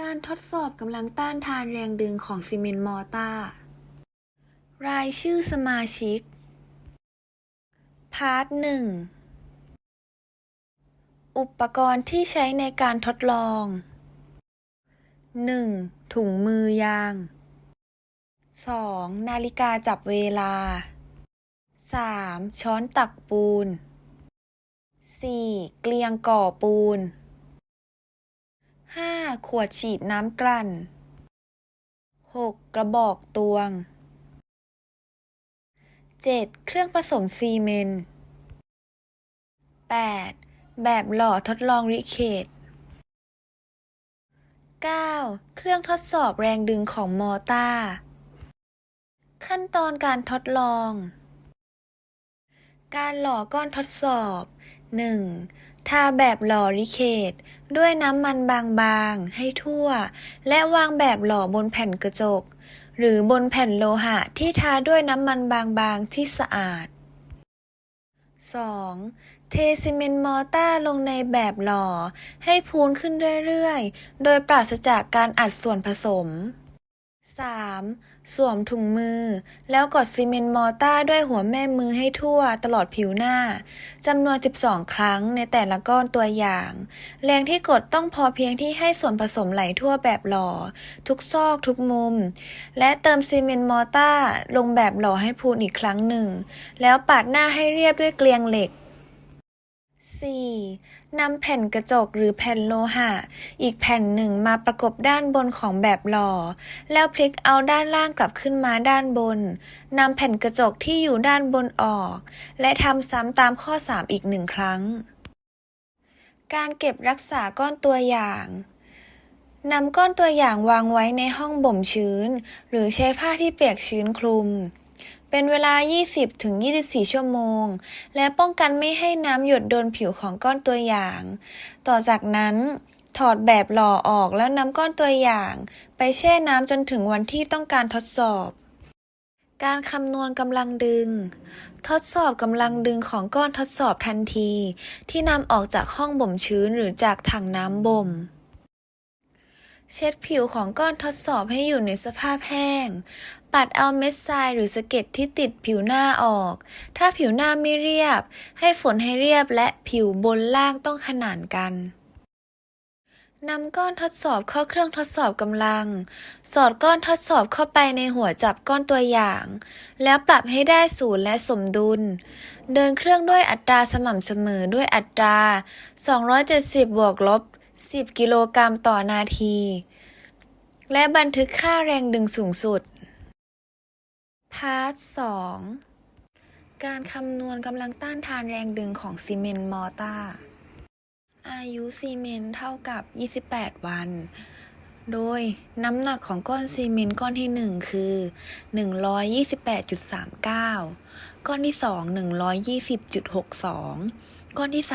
การทดสอบกำลังต้านทานแรงดึงของซีเมนต์มอร์ตาร์รายชื่อสมาชิก พาร์ทหนึ่ง อุปกรณ์ที่ใช้ในการทดลอง 1. ถุงมือยาง 2. นาฬิกาจับเวลา 3. ช้อนตักปูน 4. เกลียงก่อปูน 5. ขวดฉีดน้ำกลั่น 6. กระบอกตวง 7. เครื่องผสมซีเมนต์ 8. แบบหล่อทดลองริเคท 9. เครื่องทดสอบแรงดึงของมอร์ตาขั้นตอนการทดลอง การหล่อก้อนทดสอบ 1. ทาแบบหล่อริเคทด้วยน้ำมันบางๆ ให้ทั่ว และวางแบบหล่อบนแผ่นกระจก หรือบนแผ่นโลหะที่ทาด้วยน้ำมันบางๆ ที่สะอาด 2. เทซีเมนต์มอร์ตาลงในแบบหล่อ ให้พูนขึ้นเรื่อยๆ โดยปราศจากการอัดส่วนผสม 3. สวมถุงมือ แล้วกดซีเมนต์มอร์ตาร์ด้วยหัวแม่มือให้ทั่วตลอดผิวหน้าจำนวน 12 ครั้งในแต่ละก้อนตัวอย่าง แรงที่กดต้องพอเพียงที่ให้ส่วนผสมไหลทั่วแบบหล่อ ทุกซอกทุกมุม และเติมซีเมนต์มอร์ตาร์ลงแบบหล่อให้พูนอีกครั้งหนึ่ง แล้วปาดหน้าให้เรียบด้วยเกลียงเหล็ก 4. นำแผ่นกระจกหรือแผ่นโลหะ อีกแผ่นหนึ่งมาประกบด้านบนของแบบหล่อ แล้วพลิกเอาด้านล่างกลับขึ้นมาด้านบน นำแผ่นกระจกที่อยู่ด้านบนออก และทำซ้ำตามข้อ 3 อีกหนึ่งครั้ง การเก็บรักษาก้อนตัวอย่างนำก้อนตัวอย่างวางไว้ในห้องบ่มชื้น หรือใช้ผ้าที่เปียกชื้นคลุม เป็นเวลา 20-24 ชั่วโมง และป้องกันไม่ให้น้ำหยดโดนผิวของก้อนตัวอย่าง ต่อจากนั้นถอดแบบหล่อออกแล้วนำก้อนตัวอย่าง ไปแช่น้ำจนถึงวันที่ต้องการทดสอบ การคำนวณกำลังดึง ทดสอบกำลังดึงของก้อนทดสอบทันที ที่นำออกจากห้องบ่มชื้นหรือจากถังน้ำบ่ม เช็ดผิวของก้อนทดสอบให้อยู่ในสภาพแห้ง ปัดเอาเม็ดทรายหรือสะเก็ดที่ติดผิวหน้าออก ถ้าผิวหน้าไม่เรียบ ให้ฝนให้เรียบและผิวบนล่างต้องขนานกันนำก้อนทดสอบเข้าเครื่องทดสอบกำลัง สอดก้อนทดสอบเข้าไปในหัวจับก้อนตัวอย่าง แล้วปรับให้ได้ศูนย์และสมดุล เดินเครื่องด้วยอัตราสม่ำเสมอด้วยอัตรา 270 บวกลบ 10 กิโลกรัมต่อนาที และบันทึกค่าแรงดึงสูงสุด พาร์ท 2 การคำนวณกำลังต้านทานแรงดึงของซีเมนต์มอร์ตาร์อายุซีเมนต์เท่ากับ 28 วัน โดยน้ำหนักของก้อนซีเมนต์ก้อนที่ 1 คือ 128.39 ก้อนที่ 2 120.62 ก้อนที่ 3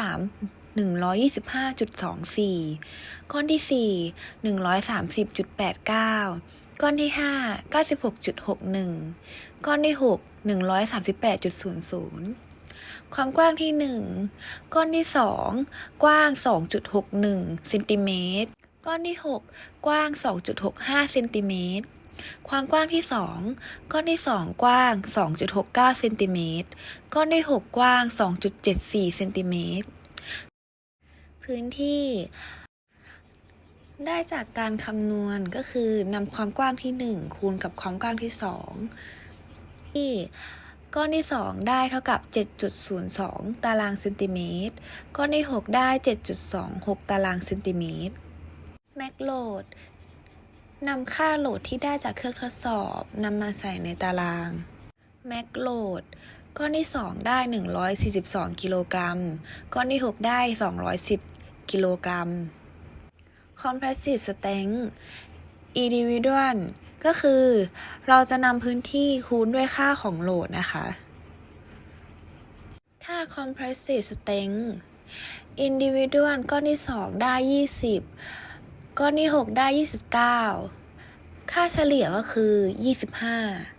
125.24 ก้อนที่ 4 130.89 ก้อนที่ 5 96.61 ก้อนที่ 6 138.00 ความกว้างที่ 1 ก้อนที่ 2 กว้าง 2.61เซนติเมตร ก้อนที่ 6 กว้าง 2.65เซนติเมตรความกว้างที่ 2 ก้อนที่ 2 กว้าง 2.69เซนติเมตร ก้อนที่ 6 กว้าง 2.74เซนติเมตร พื้นที่ ได้จากการคำนวณก็คือนำความกว้างที่ 1 คูณกับความกว้างที่ 2 ที่ก้อนที่ 2 ได้เท่ากับ 7.02 ตารางเซนติเมตร ก้อนที่ 6 ได้ 7.26 ตารางเซนติเมตร แม็กโหลดนำค่าโหลดที่ได้จากเครื่องทดสอบนำมาใส่ในตาราง แม็กโหลดก้อนที่ 2 ได้ 142 กิโลกรัม ก้อนที่ 6 ได้ 210 กิโลกรัม Compressive Strength Individual ก็คือเราจะนำพื้นที่คูณด้วยค่าของโหลดนะคะ ค่า Compressive Strength Individual ก้อนที่ 2 ได้ 20 ก้อนที่ 6 ได้ 29 ค่าเฉลี่ยก็คือ 25